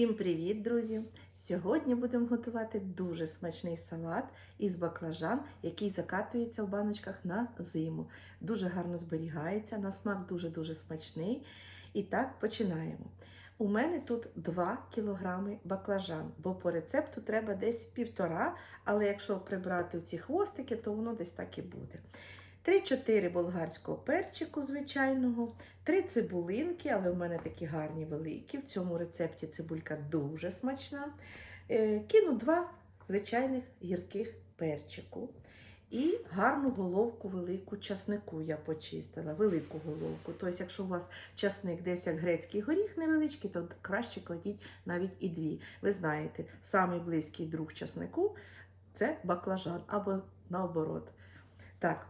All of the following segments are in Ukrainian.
Всім привіт, друзі! Сьогодні будемо готувати дуже смачний салат із баклажан, який закатується в баночках на зиму. Дуже гарно зберігається, на смак дуже-дуже смачний. І так починаємо. У мене тут 2 кг баклажан, бо по рецепту треба десь півтора, але якщо прибрати ці хвостики, то воно десь так і буде. 3-4 болгарського перчику звичайного, 3 цибулинки, але в мене такі гарні великі. В цьому рецепті цибулька дуже смачна. Е, Кину 2 звичайних гірких перчику. І гарну головку велику часнику я почистила, велику головку. Тобто, якщо у вас часник десь як грецький горіх невеличкий, то краще кладіть навіть і дві. Ви знаєте, самий близький друг часнику це баклажан або наоборот. Так,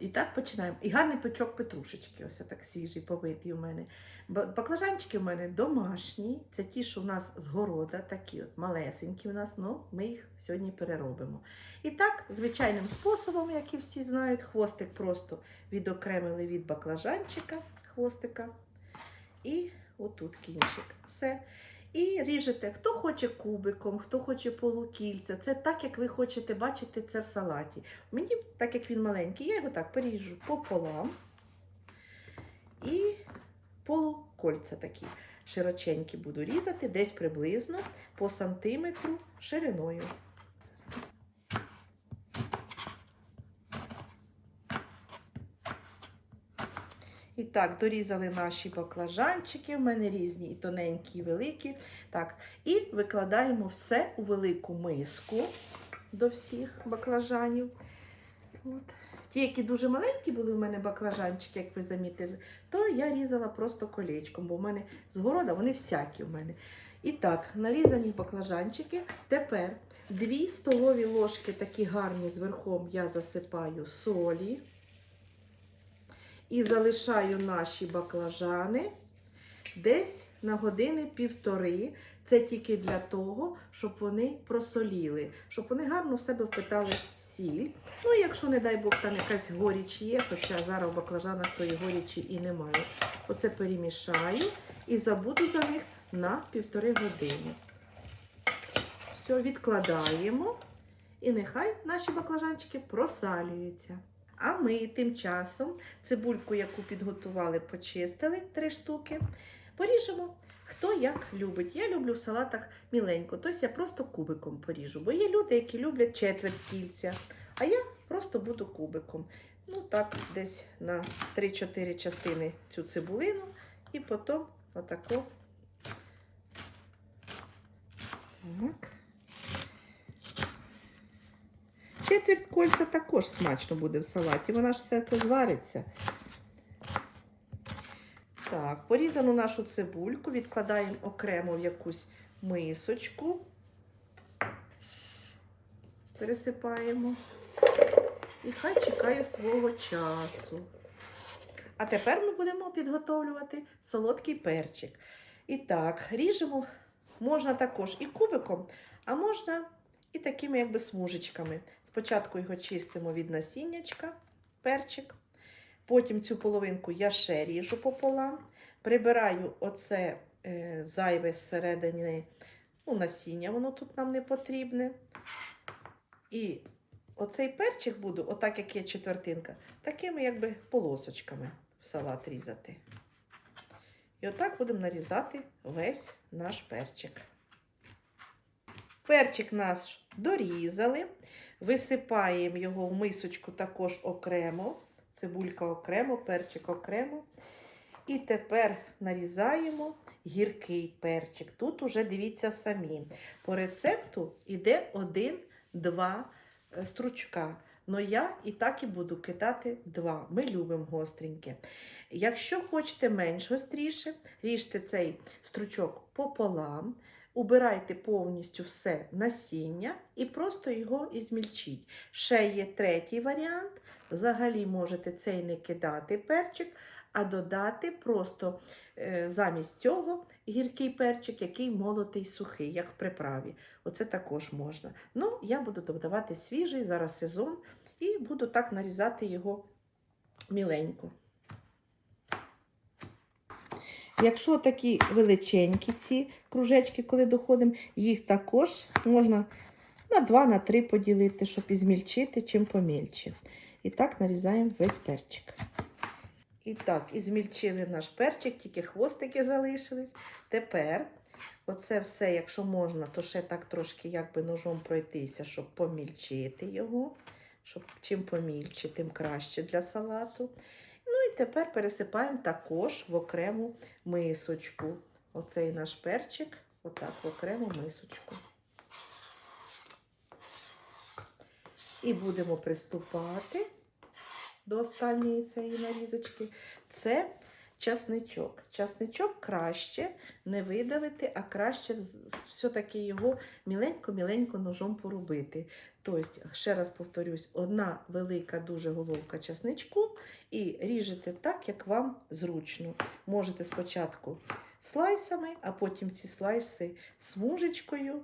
і так починаємо. І гарний пучок петрушечки, ось так свіжий, побитий у мене. Баклажанчики у мене домашні, це ті, що у нас з города, такі от малесенькі у нас, ну ми їх сьогодні переробимо. І так, звичайним способом, як і всі знають, хвостик просто відокремили від баклажанчика, хвостика. І отут кінчик. Все. І ріжете, хто хоче кубиком, хто хоче полукільця. Це так, як ви хочете бачити це в салаті. Мені, так як він маленький, я його так поріжу пополам. І полукольця такі широченькі буду різати, десь приблизно по сантиметру шириною. І так, дорізали наші баклажанчики. У мене різні і тоненькі, і великі. Так, і викладаємо все у велику миску до всіх баклажанів. От. Ті, які дуже маленькі були у мене баклажанчики, як ви замітили, то я різала просто колечком, бо в мене з города вони всякі у мене. І так, нарізані баклажанчики. Тепер 2 столові ложки такі гарні зверхом я засипаю солі. І залишаю наші баклажани десь на години півтори. Це тільки для того, щоб вони просоліли, щоб вони гарно в себе впитали сіль. Ну, якщо, не дай Бог, там якась горіч є, хоча зараз в баклажанах тої горічі і немає. Оце перемішаю і забуду за них на півтори години. Все, відкладаємо. І нехай наші баклажанчики просалюються. А ми тим часом цибульку, яку підготували, почистили три штуки, поріжемо. Хто як любить. Я люблю в салатах міленько, тобто я просто кубиком поріжу. Бо є люди, які люблять четверть кільця, а я просто буду кубиком. Ну так, десь на 3-4 частини цю цибулину і потім отако. Так. Четверть кольця також смачно буде в салаті, вона ж все це звариться. Так, порізану нашу цибульку відкладаємо окремо в якусь мисочку. Пересипаємо. І хай чекає свого часу. А тепер ми будемо підготовлювати солодкий перчик. І так, ріжемо можна також і кубиком, а можна і такими якби смужечками. Спочатку його чистимо від насіннячка, перчик. Потім цю половинку я ще ріжу пополам. Прибираю оце е, зайве зсередини ну, насіння, воно тут нам не потрібне. І оцей перчик буду, отак як є четвертинка, такими якби полосочками в салат різати. І отак будемо нарізати весь наш перчик. Перчик наш дорізали, висипаємо його в мисочку також окремо, цибулька окремо, перчик окремо. І тепер нарізаємо гіркий перчик. Тут уже дивіться самі. По рецепту йде один-два е, стручка. Но я і так і буду кидати два. Ми любимо гостреньке. Якщо хочете менш гостріше, ріжте цей стручок пополам, убирайте повністю все насіння і просто його ізмільчіть. Ще є третій варіант. Взагалі можете цей не кидати перчик, а додати просто е, замість цього гіркий перчик, який молотий сухий, як в приправі. Оце також можна. Ну, я буду додавати свіжий, зараз сезон, і буду так нарізати його міленько. Якщо такі величенькі ці кружечки, коли доходимо, їх також можна на 2 на 3 поділити, щоб і змільчити, чим помільче. І так нарізаємо весь перчик. І так, і змільчили наш перчик, тільки хвостики залишились. Тепер оце все, якщо можна, то ще так трошки якби ножом пройтися, щоб помільчити його. Щоб чим помільче, тим краще для салату. Тепер пересипаємо також в окрему мисочку. Оцей наш перчик, отак в окрему мисочку. І будемо приступати до останньої цієї нарізочки. Це часничок. Часничок краще не видавити, а краще все-таки його міленько-міленько ножом порубити. Тобто, ще раз повторюсь, одна велика дуже головка часничку і ріжете так, як вам зручно. Можете спочатку слайсами, а потім ці слайси смужечкою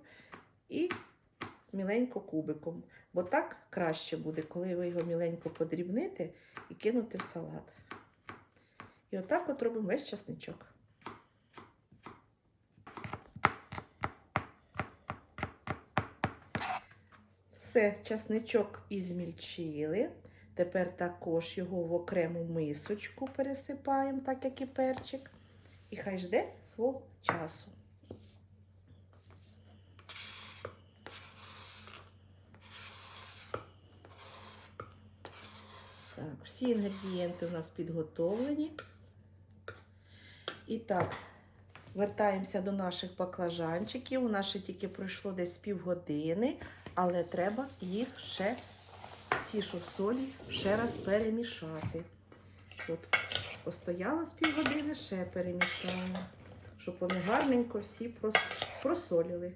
і міленько кубиком. Бо так краще буде, коли ви його міленько подрібните і кинути в салат. І отак от робимо весь часничок. Все, часничок і змільчили. Тепер також його в окрему мисочку пересипаємо, так як і перчик. І хай жде свого часу. Так, всі інгредієнти у нас підготовлені. І так, вертаємося до наших баклажанчиків. У нас ще тільки пройшло десь півгодини, але треба їх ще, ті, що в солі, ще раз перемішати. От постояло з півгодини, ще перемішаємо, щоб вони гарненько всі прос- просоліли.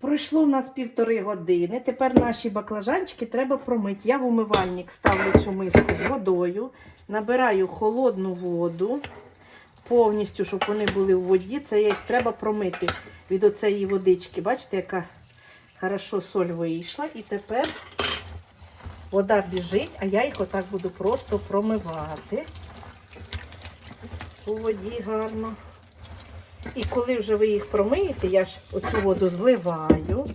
Пройшло в нас півтори години. Тепер наші баклажанчики треба промити. Я в умивальник ставлю цю миску з водою, набираю холодну воду повністю, щоб вони були в воді. Це їх треба промити від оцеї водички. Бачите, яка хорошо соль вийшла. І тепер вода біжить, а я їх отак буду просто промивати у воді гарно. І коли вже ви їх промиєте, я ж оцю воду зливаю.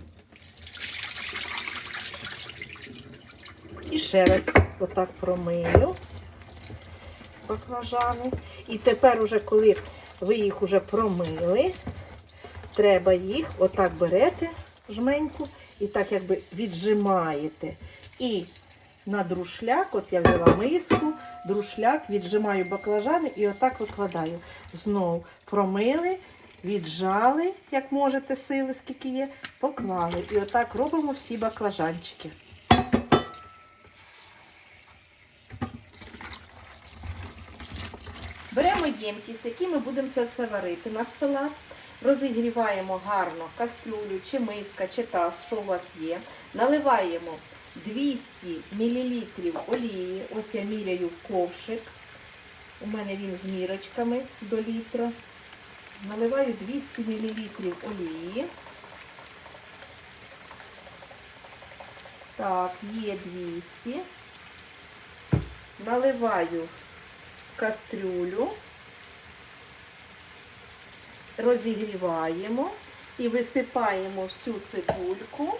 І ще раз отак промию баклажани. І тепер, уже, коли ви їх вже промили, треба їх отак берете жменьку і так якби віджимаєте. І на друшляк, от я взяла миску, друшляк, віджимаю баклажани і отак викладаю. Знову промили, віджали, як можете, сили, скільки є, поклали. І отак робимо всі баклажанчики. Ємкість, в якій ми будемо це все варити. Наш салат. Розігріваємо гарно кастрюлю, чи миска, чи таз, що у вас є. Наливаємо 200 мл олії. Ось я міряю ковшик. У мене він з мірочками до літра. Наливаю 200 мл олії. Так, є 200. Наливаю в кастрюлю, розігріваємо і висипаємо всю цибульку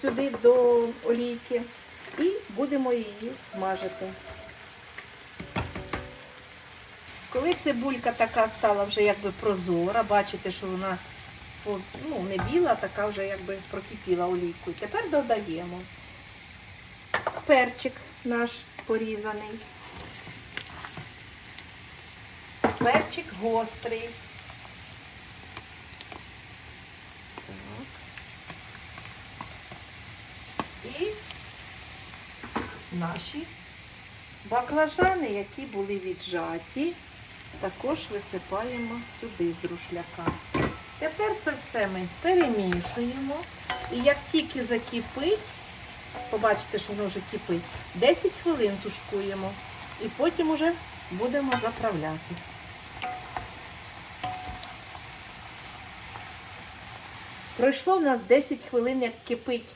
сюди до олійки і будемо її смажити. Коли цибулька така стала вже якби прозора, бачите, що вона ну, не біла, а така вже якби прокипіла олійкою. Тепер додаємо перчик наш порізаний. Перчик гострий. Наші баклажани, які були віджаті, також висипаємо сюди з друшляка. Тепер це все ми перемішуємо. І як тільки закипить, побачите, що воно вже кипить, 10 хвилин тушкуємо. І потім уже будемо заправляти. Пройшло в нас 10 хвилин, як кипить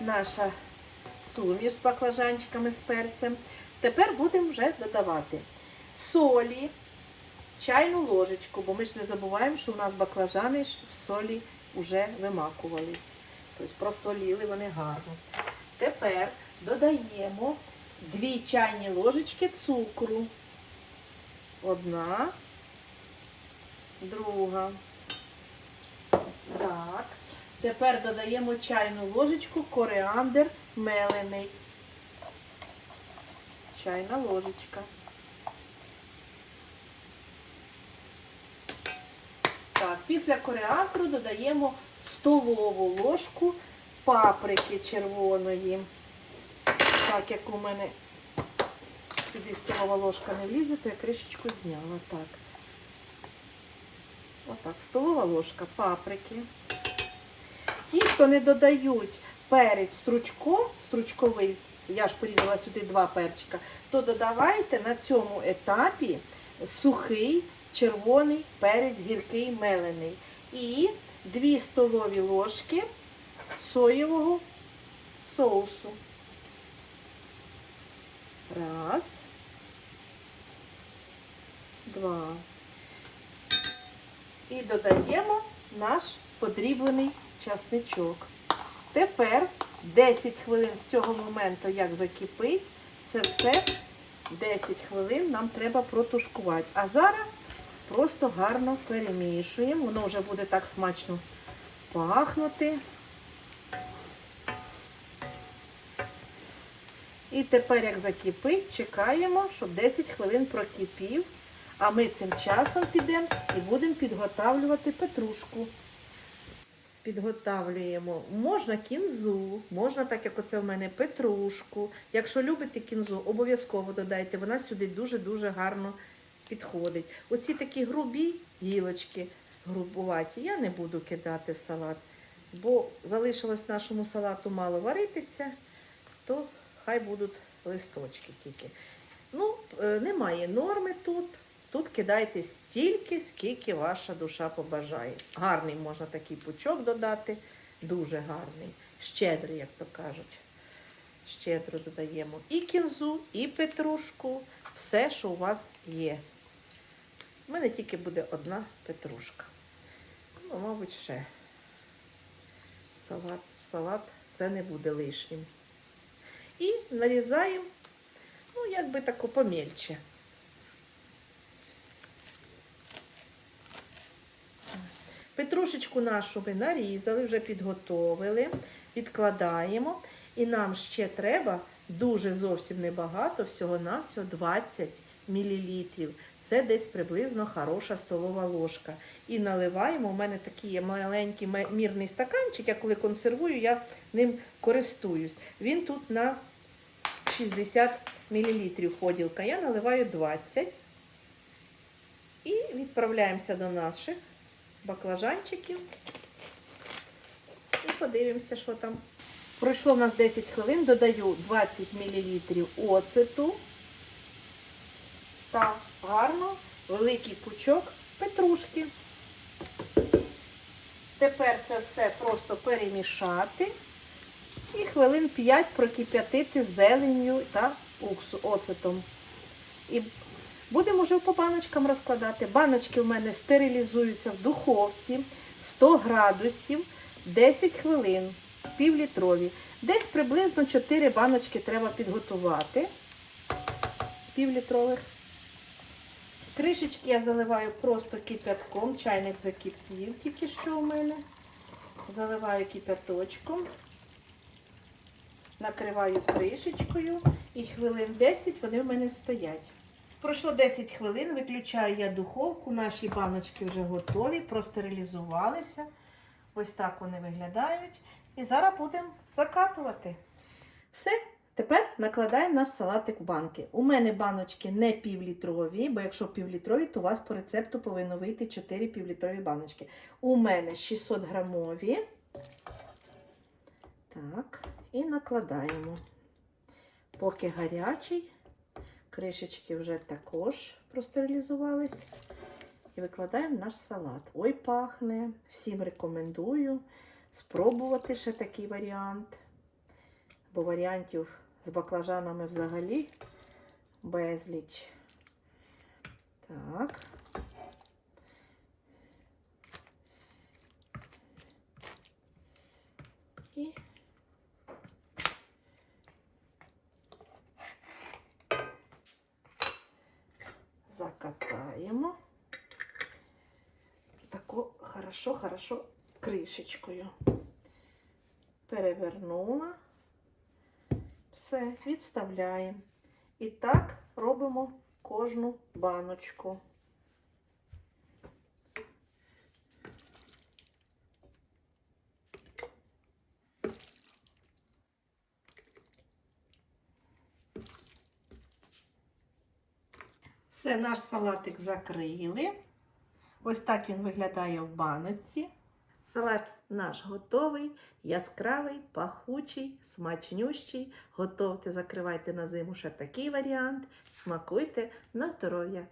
наша суміш з баклажанчиками з перцем. Тепер будемо вже додавати солі, чайну ложечку, бо ми ж не забуваємо, що у нас баклажани в солі вже вимакувались. Тобто просоліли вони гарно. Тепер додаємо 2 чайні ложечки цукру. Одна, друга. Так. Тепер додаємо чайну ложечку коріандр мелений. Чайна ложечка. Так, після коріандру додаємо столову ложку паприки червоної. Так, як у мене сюди столова ложка не влізе, то я кришечку зняла. Так. Отак, столова ложка паприки. Ті, хто не додають перець стручко, стручковий, я ж порізала сюди два перчика, то додавайте на цьому етапі сухий червоний перець гіркий мелений. І 2 столові ложки соєвого соусу. Раз. Два. І додаємо наш подріблений часничок. Тепер 10 хвилин з цього моменту, як закипить, це все 10 хвилин нам треба протушкувати. А зараз просто гарно перемішуємо. Воно вже буде так смачно пахнути. І тепер, як закипить, чекаємо, щоб 10 хвилин прокипів. А ми цим часом підемо і будемо підготавлювати петрушку. Підготавлюємо. Можна кінзу, можна, так як оце в мене, петрушку. Якщо любите кінзу, обов'язково додайте. Вона сюди дуже-дуже гарно підходить. Оці такі грубі гілочки, грубуваті, я не буду кидати в салат, бо залишилось нашому салату мало варитися, то хай будуть листочки тільки. Ну, е, немає норми тут. Тут кидайте стільки, скільки ваша душа побажає. Гарний можна такий пучок додати, дуже гарний, щедрий, як то кажуть. Щедро додаємо і кінзу, і петрушку, все, що у вас є. У мене тільки буде одна петрушка. Ну, мабуть, ще. Салат, салат це не буде лишнім. І нарізаємо, ну, якби тако помельче. Петрушечку нашу ми нарізали, вже підготовили, відкладаємо. І нам ще треба дуже зовсім небагато, всього-навсього 20 мл. Це десь приблизно хороша столова ложка. І наливаємо. У мене такий маленький мірний стаканчик, я коли консервую, я ним користуюсь. Він тут на 60 мл ходілка. Я наливаю 20 і відправляємося до наших баклажанчиків. І подивимося, що там. Пройшло в нас 10 хвилин, додаю 20 мл оцету та гарно великий пучок петрушки. Тепер це все просто перемішати і хвилин 5 прокип'ятити зеленню та оцетом. І Будемо вже по баночкам розкладати. Баночки у мене стерилізуються в духовці 100 градусів 10 хвилин, півлітрові. Десь приблизно 4 баночки треба підготувати. Півлітрових. Кришечки я заливаю просто кипятком. Чайник закипів тільки що у мене. Заливаю кипяточком, накриваю кришечкою і хвилин 10 вони в мене стоять. Пройшло 10 хвилин, виключаю я духовку, наші баночки вже готові, простерилізувалися. Ось так вони виглядають. І зараз будемо закатувати. Все, тепер накладаємо наш салатик в банки. У мене баночки не півлітрові, бо якщо півлітрові, то у вас по рецепту повинно вийти 4 півлітрові баночки. У мене 600 грамові. Так, і накладаємо. Поки гарячий. Кришечки вже також простерилізувались. І викладаємо наш салат. Ой, пахне. Всім рекомендую спробувати ще такий варіант. бо варіантів з баклажанами взагалі безліч. Так. І закатаємо тако хорошо, хорошо кришечкою. Перевернула. Все, відставляємо. І так робимо кожну баночку. Все, наш салатик закрили. Ось так він виглядає в баночці. Салат наш готовий, яскравий, пахучий, смачнющий. Готовте, закривайте на зиму ще такий варіант. Смакуйте на здоров'я!